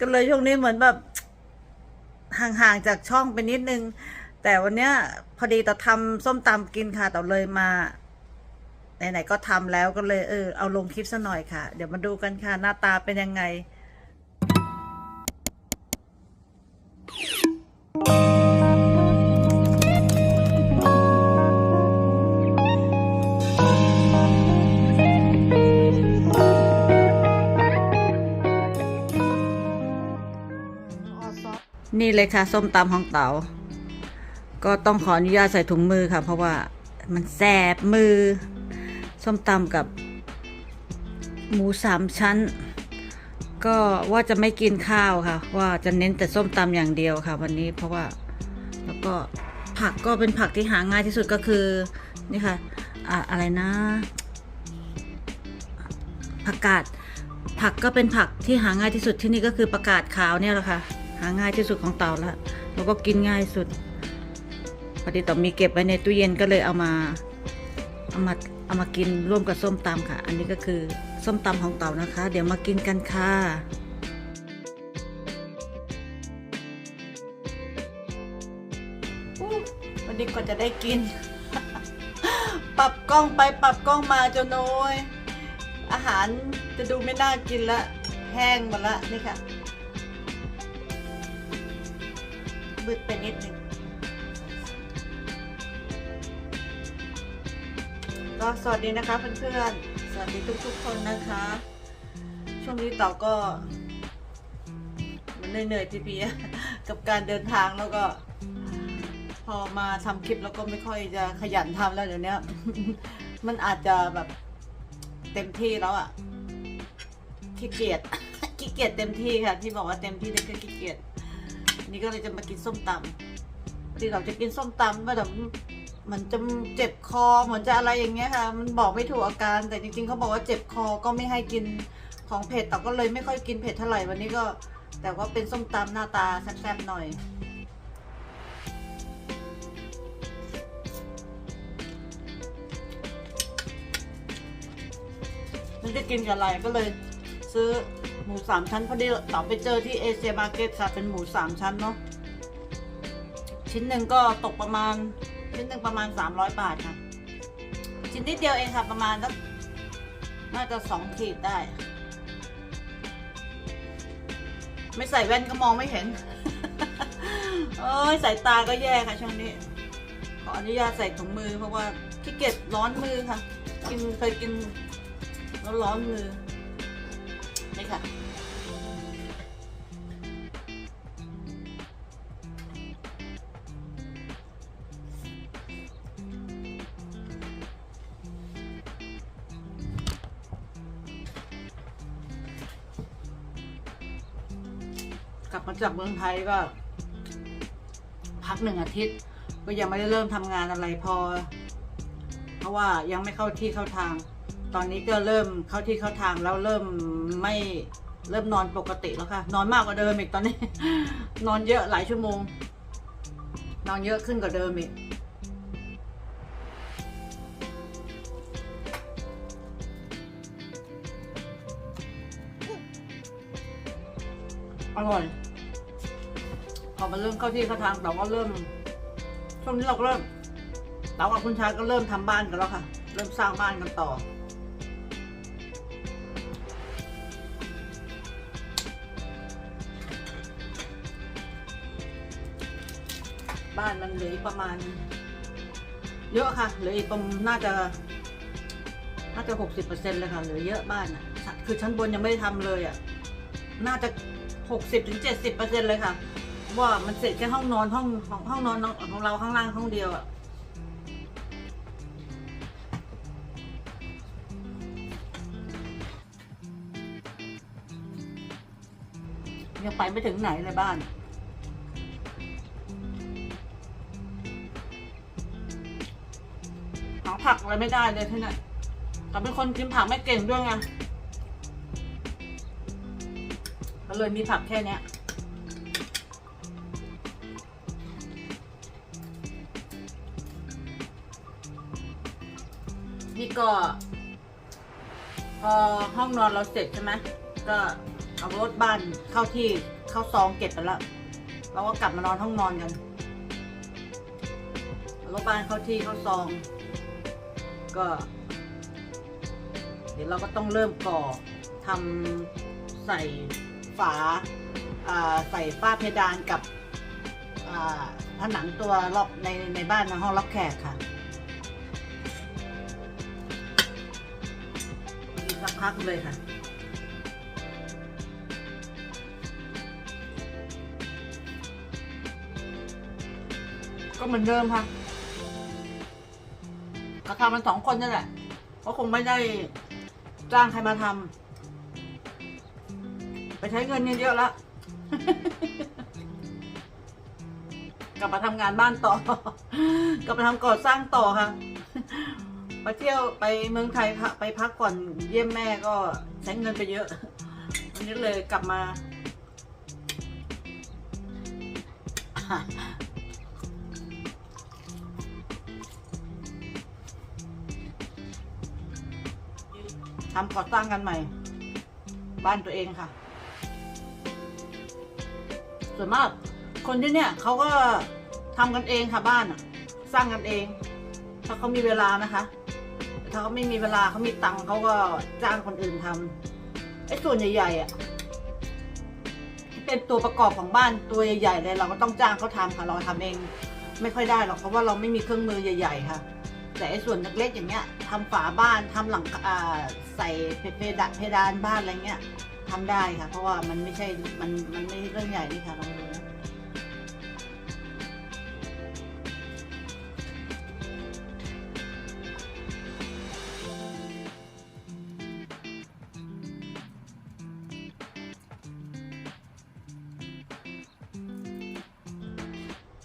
ก็เลยช่วงนี้เหมือนแบบห่างๆจากช่องไปนิดนึง แต่วันเนี้ยพอดีต่อทำส้มตำกินค่ะต่อเลยมาไหนๆก็ทำแล้วก็เลยเออเอาลงคลิปซะหน่อยค่ะ เดี๋ยวมาดูกันค่ะ หน้าตาเป็นยังไง นี่เลยค่ะ ส้มตำของเต๋าก็ต้องขออนุญาตใส่ถุงมือค่ะ เพราะว่ามันแสบมือ ส้มตำกับ หมูสามชั้น ก็ว่าจะไม่กินข้าวค่ะ ว่าจะเน้นแต่ส้มตำอย่างเดียวค่ะ วันนี้เพราะว่าแล้วก็ผักก็เป็นผักที่หาง่ายที่สุดก็คือนี่ค่ะอะอะไรนะผักกาดผักก็เป็นผักที่หาง่ายที่สุดที่นี่ก็คือประกาศขาวเนี่ยแหละค่ะาง่ายที่สุดของเต่าละแล้วก็กินง่ายสุด พอดีต่อมีเก็บไว้ในตู้เย็นก็เลยเอามาเอามาเอามากินร่วมกับส้มตำค่ะ อันนี้ก็คือส้มตำของเต่านะคะ เดี๋ยวมากินกันค่ะวันนี้ก็จะได้กิน ปรับกล้องไปปรับกล้องมาจนโน้ยอาหารจะดูไม่น่ากินละ แห้งหมดละนี่ค่ะ มืดไปนิดหนึ่งก็สวัสดีนะคะเพื่อนๆ สวัสดีทุกๆคนนะคะ ช่วงนี้ต่าก็ มันเหนื่อยๆทีเดียกับการเดินทางแล้วก็ พอมาทำคลิปแล้วก็ไม่ค่อยจะขยันทำแล้วเดี๋ยวนี้มันอาจจะแบบเต็มที่แล้วอะขี้เกียจขี้เกียจเต็มที่ค่ะ ที่บอกว่าเต็มที่นี่คือขี้เกียจ นี่ก็เลยจะมากินส้มตำที่เราจะกินส้มตำว่าแบบมันจะเจ็บคอเหมือนจะอะไรอย่างเงี้ยค่ะ มันบอกไม่ถูกอาการแต่จริงๆเขาบอกว่าเจ็บคอก็ไม่ให้กินของเผ็ดแต่ก็เลยไม่ค่อยกินเผ็ดเท่าไหร่วันนี้ก็ แต่ว่าเป็นส้มตำหน้าตาแซ่บๆหน่อยมันจะกินกับอะไรก็เลยซื้อ หมูสามชั้นพอดีต่อไปเจอที่เอเชียมาร์เก็ตค่ะเป็นหมูสามชั้นเนาะชิ้นหนึ่งก็ตกประมาณ ชิ้นหนึ่งประมาณสามร้อยบาทค่ะ ชิ้นนิดเดียวเองค่ะประมาณสักน่าจะสองขีดได้ ไม่ใส่แว่นก็มองไม่เห็นเอ้ยสายตาก็แย่ค่ะช่วงนี้ ขออนุญาตใส่ถุงมือเพราะว่าขี้เกียจร้อนมือค่ะ กินเคยกินแล้วร้อนมือ นี่ค่ะ กลับมาจากเมืองไทยก็ พักหนึ่งอาทิตย์ ก็ยังไม่ได้เริ่มทำงานอะไรพอ เพราะว่ายังไม่เข้าที่เข้าทาง ตอนนี้ก็เริ่มเข้าที่เข้าทางแล้วเริ่ม ไม่เริ่มนอนปกติแล้วค่ะ นอนมากกว่าเดิมอีกตอนนี้ นอนเยอะหลายชั่วโมง นอนเยอะขึ้นกว่าเดิมอีกอร่อยพอมาเริ่มเข้าที่เข้าทางเราก็เริ่มช่วงนี้เราก็เริ่มเรากับคุณชายก็เริ่มทำบ้านกันแล้วค่ะ เริ่มสร้างบ้านกันต่อ บ้านมันเหลืออีกประมาณ เยอะค่ะเหลืออีกประมาณน่าจะ น่าจะหกสิบเปอร์เซ็นต์เลยค่ะเหลือเยอะบ้านอะ คือชั้นบนยังไม่ได้ทำเลยอะน่าจะหกสิบถึงเจ็ดสิบเปอร์เซ็นต์เลยค่ะว่ามันเสร็จแค่ห้องนอนห้องของห้องนอนของเราข้างล่างห้องเดียวอะยังไปไม่ถึงไหนเลยบ้าน ไรไม่ได้เลยที่นั่นแต่เป็นคนกินผักไม่เก่งด้วยไงก็เลยมีผักแค่เนี้ยนี่ก็พอห้องนอนเราเสร็จใช่ไหมก็เอารถบ้านเข้าที่เข้าซองเก็บไปแล้วเราก็กลับมานอนห้องนอนกันรถบ้านเข้าที่เข้าซอง ก็ เดี๋ยวเราก็ต้องเริ่มก่อทำใส่ฝาใส่ฝ้าเพดานกับผนังตัวรอบในในบ้านในห้องรับแขกค่ะสักพักเลยค่ะก็เหมือนเดิมค่ะ ทำมันสองคนนั่นแหละก็คงไม่ได้จ้างใครมาทำไปใช้เงินเยอะแล้วกลับมาทำงานบ้านต่อ กลับมาทำก่อสร้างต่อค่ะไปเที่ยวไปเมืองไทยไปพักก่อนเยี่ยมแม่ก็ใช้เงินไปเยอะวันนี้เลยกลับมา ทำก่อสร้างกันใหม่ บ้านตัวเองค่ะ ส่วนมากคนที่เนี่ยเขาก็ทำกันเองค่ะบ้านสร้างกันเอง ถ้าเขามีเวลานะคะ ถ้าเขาไม่มีเวลาเขามีตังค์เขาก็จ้างคนอื่นทำไอ้ส่วนใหญ่ๆอะที่เป็นตัวประกอบของบ้านตัวใหญ่ๆเลยเราก็ต้องจ้างเขาทำค่ะ เราทำเอง ไม่ค่อยได้หรอกเพราะว่าเราไม่มีเครื่องมือใหญ่ ๆ ค่ะ แต่ไอ้ส่วนเล็กๆอย่างเงี้ย ทำฝาบ้านทำหลังใส่เพดานเพดานบ้านอะไรเงี้ยทำได้ค่ะ เพราะว่ามันไม่ใช่มันมันไม่ใช่เรื่องใหญ่นี่ค่ะลองดูนะ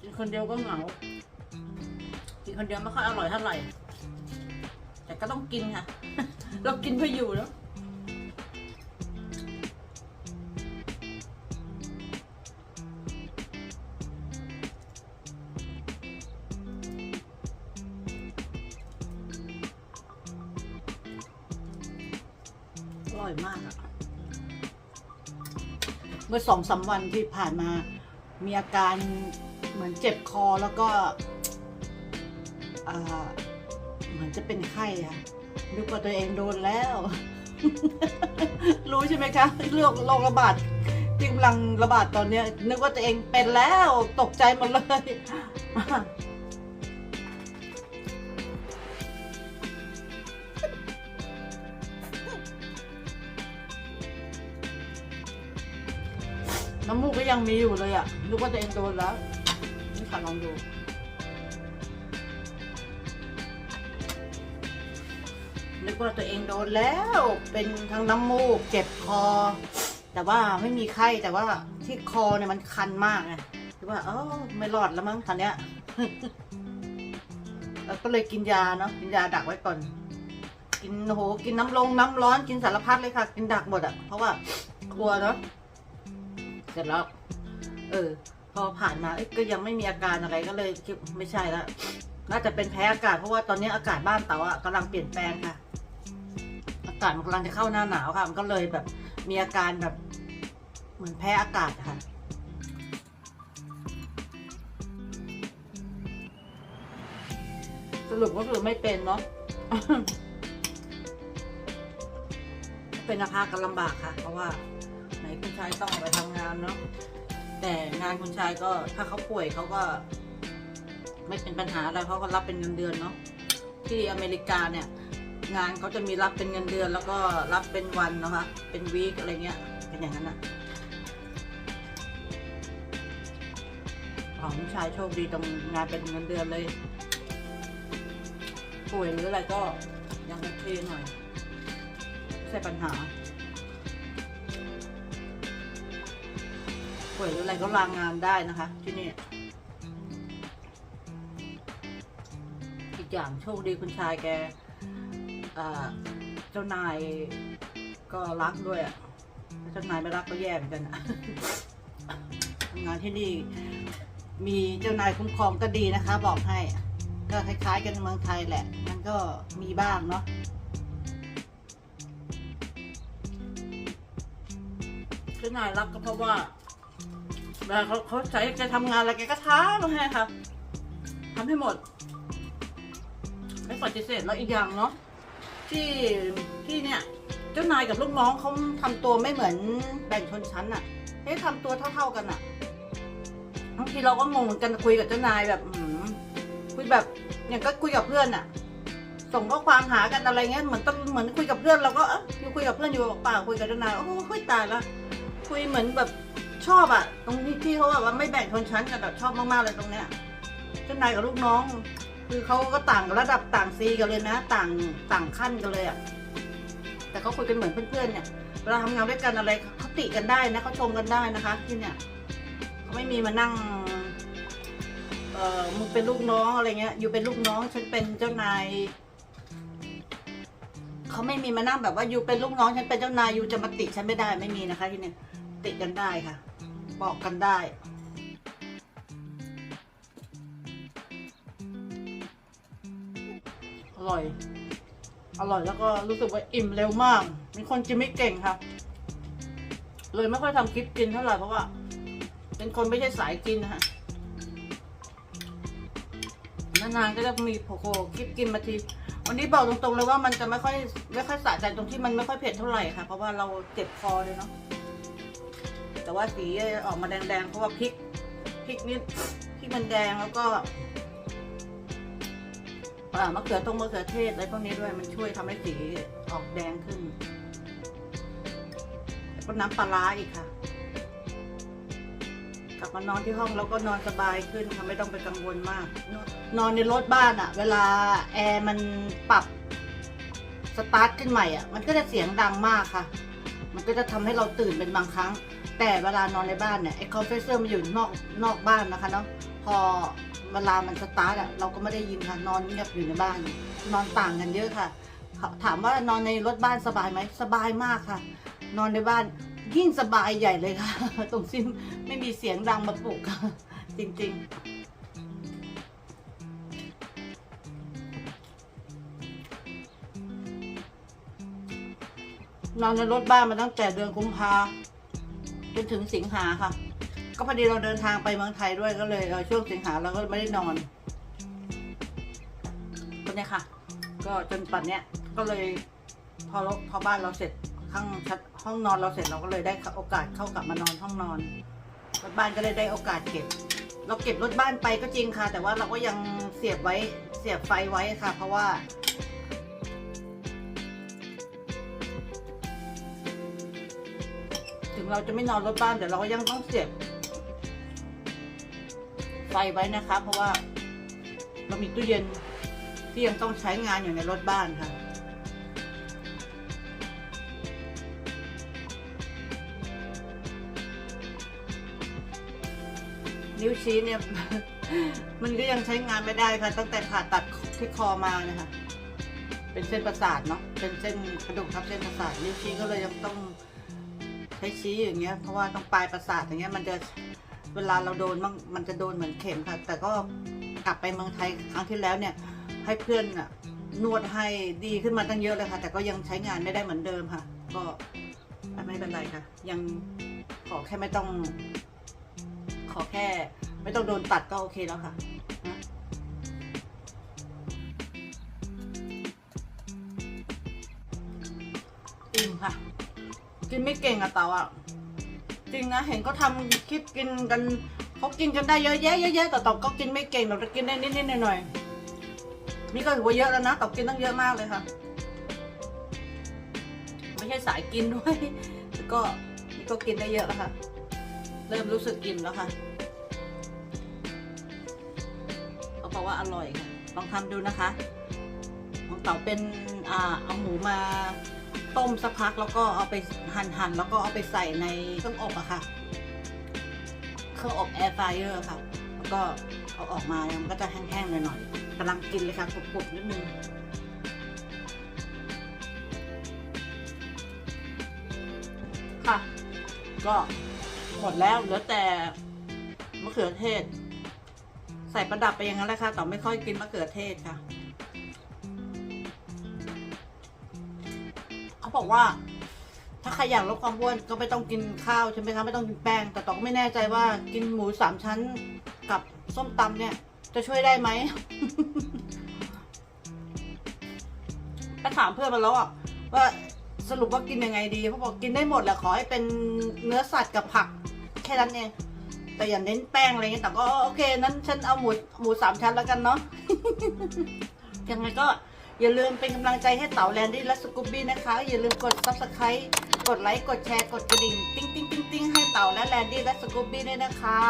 กินคนเดียวก็เหงากินคนเดียวไม่ค่อยอร่อยเท่าไหร่ ก็ต้องกินค่ะ เรากินเพื่ออยู่แล้วอร่อยมากอะเมื่อสองสามวันที่ผ่านมา มีอาการเหมือนเจ็บคอแล้วก็อ่า เหมือนจะเป็นไข้ค่ะนึกว่าตัวเองโดนแล้ว รู้ใช่ไหมคะเรื่องโรคระบาดที่กำลังระบาดตอนนี้นึกว่าตัวเองเป็นแล้วตกใจหมดเลยน้ำมูกก็ยังมีอยู่เลยอะนึกว่าตัวเองโดนแล้วนี่ค่ะลองดู ว่าตัวเองโดนแล้ว เป็นทั้งน้ำมูก เจ็บคอ แต่ว่าไม่มีไข้แต่ว่าที่คอเนี่ยมันคันมากไงคิดว่าเออไม่รอดแล้วมั้งทันเนี้ยแล้วก็เลยกินยาเนาะกินยาดักไว้ก่อน กินโหกินน้ำลงน้ำร้อนกินสารพัดเลยค่ะ กินดักหมดอะเพราะว่ากลัวเนาะเสร็จแล้วเออ พอผ่านมาก็ยังไม่มีอาการอะไรก็เลยคิดไม่ใช่แล้วน่าจะเป็นแพ้อากาศเพราะว่าตอนนี้อากาศบ้านเต๋าอะกำลังเปลี่ยนแปลงค่ะากาศมันกำลังจะเข้าหน้าหนาวค่ะ มันก็เลยแบบมีอาการแบบเหมือนแพ้อากาศค่ะ สรุปก็คือไม่เป็นเนาะเป็นอาภากันลำบากค่ะ เพราะว่า ไหนคุณชายต้องออกไปทำงานเนาะแต่งานคุณชายก็ถ้าเขาป่วยเขาก็ ไม่เป็นปัญหาอะไรเขาก็รับเป็นเงินเดือนเนาะที่อเมริกาเนี่ย งานเขาจะมีรับเป็นเงินเดือน แล้วก็รับเป็นวันนะคะ เป็นวีคอะไรเงี้ย เป็นอย่างนั้นอะของชายโชคดีตรงงานเป็นเงินเดือนเลย ป่วยหรืออะไรก็ยังโอเคหน่อยไม่ใช่ปัญหา ป่วยหรืออะไรก็ลางงานได้นะคะ ที่นี่อีกอย่างโชคดีคุณชายแก เจ้านายก็รักด้วยอะเจ้านายไม่รักก็แย่เหมือนกันทำงานที่นี่มีเจ้านายคุ้มครองก็ดีนะคะ บอกให้ ก็คล้ายๆกันเมืองไทยแหละ มันก็มีบ้างเนาะเจ้านายรักก็เพราะว่าเวลาเขาเขาใช้แกทำงานอะไรแกก็ท้ามาให้ค่ะทำให้หมดไม่ปฏิเสธแล้วอีกอย่างเนาะ ที่ที่เนี่ยเจ้านายกับลูกน้องเขาทำตัวไม่เหมือนแบ่งชนชั้นอะเฮ้ยทำตัวเท่า ๆกันอะบางทีเราก็งงเหมือนกันคุยกับเจ้านายแบบอืมคุยแบบอย่างก็คุยกับเพื่อนอะส่งข้อความหากันอะไรเงี้ยเหมือนต้องเหมือนคุยกับเพื่อนเราก็เอออยู่คุยกับเพื่อนอยู่เปล่าคุยกับเจ้านายโอ้โหคุยตายละคุยเหมือนแบบชอบอะตรงที่ที่เขาแบบว่าไม่แบ่งชนชั้นกันแบบชอบมากๆเลยตรงเนี้ยเจ้านายกับลูกน้อง คือเขาก็ต่างระดับต่างซีกันเลยนะ ต่างต่างขั้นกันเลยอะแต่เขาคุยกันเหมือนเพื่อนๆเนี่ยเวลาทำงานด้วยกันอะไรเขาติกันได้นะเขาชมกันได้นะคะที่เนี่ยเขาไม่มีมานั่งเออมึงเป็นลูกน้องอะไรเงี้ย อยู่เป็นลูกน้องฉันเป็นเจ้านายเขาไม่มีมานั่งแบบว่าอยู่เป็นลูกน้องฉันเป็นเจ้านายอยู่จะมาติฉันไม่ได้ไม่มีนะคะ ที่เนี่ยติกันได้ค่ะ บอกกันได้ ร่อย อร่อยแล้วก็รู้สึกว่าอิ่มเร็วมากเป็นคนกินไม่เก่งค่ะ เลยไม่ค่อยทำคลิปกินเท่าไหร่เพราะว่า เป็นคนไม่ใช่สายกินนะคะนานๆก็จะมีโผล่คลิปกินมาทีวันนี้บอกตรงๆเลยว่ามันจะไม่ค่อยไม่ค่อยสะใจตรงที่มันไม่ค่อยเผ็ดเท่าไหร่ค่ะ เพราะว่าเราเจ็บคอเลยเนาะแต่ว่าสีออกมาแดงๆเพราะว่าพริกพริกนี่พริกมันแดงแล้วก็ อ่ามะเขือตรงมะเขือเทศอะไรพวกนี้ด้วยมันช่วยทำให้สีออกแดงขึ้นแล้วก็น้ำปลาร้าอีกค่ะ กลับมานอนที่ห้องแล้วก็นอนสบายขึ้นค่ะไม่ต้องไปกังวลมาก นอนในรถบ้านอะเวลาแอร์มันปรับสตาร์ทขึ้นใหม่อะมันก็จะเสียงดังมากค่ะ มันก็จะทำให้เราตื่นเป็นบางครั้ง แต่เวลานอนในบ้านเนี่ยไอ้คอมเพรสเซอร์มันอยู่นอกนอกบ้านนะคะเนาะ พอเวลามันสตาร์ทอะเราก็ไม่ได้ยินค่ะ นอนเงียบอยู่ในบ้าน นอนต่างกันเยอะค่ะ ถามว่านอนในรถบ้านสบายไหมสบายมากค่ะ นอนในบ้านยิ่งสบายใหญ่เลยค่ะ ตรงซิมไม่มีเสียงดังมาปลุกค่ะ จริง ๆนอนในรถบ้านมาตั้งแต่เดือนกุมภาจนถึงสิงหาค่ะ ก็พอดีเราเดินทางไปเมืองไทยด้วยก็เลยเออช่วงสิงหาเราก็ไม่ได้นอนก็เนี่ยค่ะ ก็จนปัจเนี้ยก็เลยพอเราพอบ้านเราเสร็จข้างชัดห้องนอนเราเสร็จเราก็เลยได้โอกาสเข้ากลับมานอนห้องนอนรถบ้านก็เลยได้โอกาสเก็บ เราเก็บรถบ้านไปก็จริงค่ะ แต่ว่าเราก็ยังเสียบไว้เสียบไฟไว้ค่ะ เพราะว่าถึงเราจะไม่นอนรถบ้านแต่เราก็ยังต้องเสียบ ไฟไว้นะคะ เพราะว่าเรามีตู้เย็นที่ยังต้องใช้งานอยู่ในรถบ้านค่ะ นิ้วชี้เนี่ย มันก็ยังใช้งานไม่ได้ค่ะ ตั้งแต่ผ่าตัดที่คอมานะคะเป็นเส้นประสาทเนาะเป็นเส้นกระดูกทับเส้นประสาทนิ้วชี้ก็เลยยังต้องใช้ชี้อย่างเงี้ยเพราะว่าต้องปลายประสาทอย่างเงี้ยมันจะ เวลาเราโดนมันมันจะโดนเหมือนเข็มค่ะ แต่ก็กลับไปเมืองไทยครั้งที่แล้วเนี่ย ให้เพื่อนอะนวดให้ดีขึ้นมาตั้งเยอะเลยค่ะ แต่ก็ยังใช้งานไม่ได้เหมือนเดิมค่ะ ก็ไม่เป็นไรค่ะ ยังขอแค่ไม่ต้อง ขอแค่ ไม่ต้องโดนตัดก็โอเคแล้วค่ะอิ่มค่ะ กินไม่เก่งอะเตาอะ จริงนะเห็นเขาทำคลิปกินกันเขากินกันได้เยอะแยะเยอะแยะแต่ต๋าก็กินไม่เก่งเราจะกินได้นิดๆหน่อยๆนี่ก็ถือว่าเยอะแล้วนะต๋ากินตั้งเยอะมากเลยค่ะไม่ใช่สายกินด้วยแต่ก็นี่ก็กินได้เยอะแล้วค่ะ เริ่มรู้สึกอิ่มแล้วค่ะก็เพราะว่าอร่อยค่ะลองทำดูนะคะของเต๋าเป็นอ่าเอาหมูมา ต้มสักพักแล้วก็เอาไปหั่นหั่นๆ แล้วก็เอาไปใส่ในเครื่องอบอะค่ะ เครื่องอบแอร์ไฟเออร์ค่ะ แล้วก็เอาออกมามันก็จะแห้งๆหน่อยๆกำลังกินเลยค่ะกรุบๆนิดนึงค่ะ ก็หมดแล้วเหลือแต่มะเขือเทศ ใส่ประดับไปอย่างนั้นแหละค่ะ แต่ไม่ค่อยกินมะเขือเทศค่ะ เขาบอกว่า ถ้าใครอยากลดความอ้วนก็ไม่ต้องกินข้าวใช่ไหมคะไม่ต้องกินแป้ง แต่ตองก็ไม่แน่ใจว่ากินหมูสามชั้นกับส้มตำเนี่ย จะช่วยได้ไหมก็ถามเพื่อนมาแล้วอะว่าสรุปว่ากินยังไงดีเขาบอกกินได้หมดแหละขอให้เป็นเนื้อสัตว์กับผัก แค่นั้นเองแต่อย่าเน้นแป้งอะไรเงี้ยแต่ก็โอเคนั้นฉันเอาหมูหมูสามชั้นแล้วกันเนาะยังไงก็ อย่าลืมเป็นกำลังใจให้เต๋าแลนดี้และสกูบบี้นะคะ อย่าลืมกด subscribe กดไลค์กดแชร์กดกระดิ่งติ๊งติ๊งติ๊งติ๊งให้เต๋าและแลนดี้และสกูบบี้ด้วยนะคะ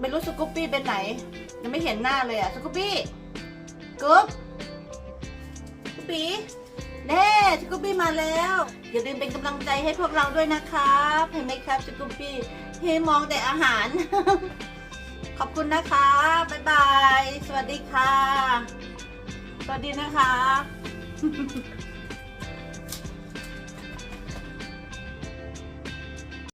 ไม่รู้สกูบบี้เป็นไหนยังไม่เห็นหน้าเลยอะสกูบบี้กรุ๊บสกูบบี้เน่สกูบบี้มาแล้ว อย่าลืมเป็นกำลังใจให้พวกเราด้วยนะครับเห็นไหมครับสกูบบี้ให้มองแต่อาหาร ขอบคุณนะคะ บ๊ายบาย สวัสดีค่ะ สวัสดีนะคะ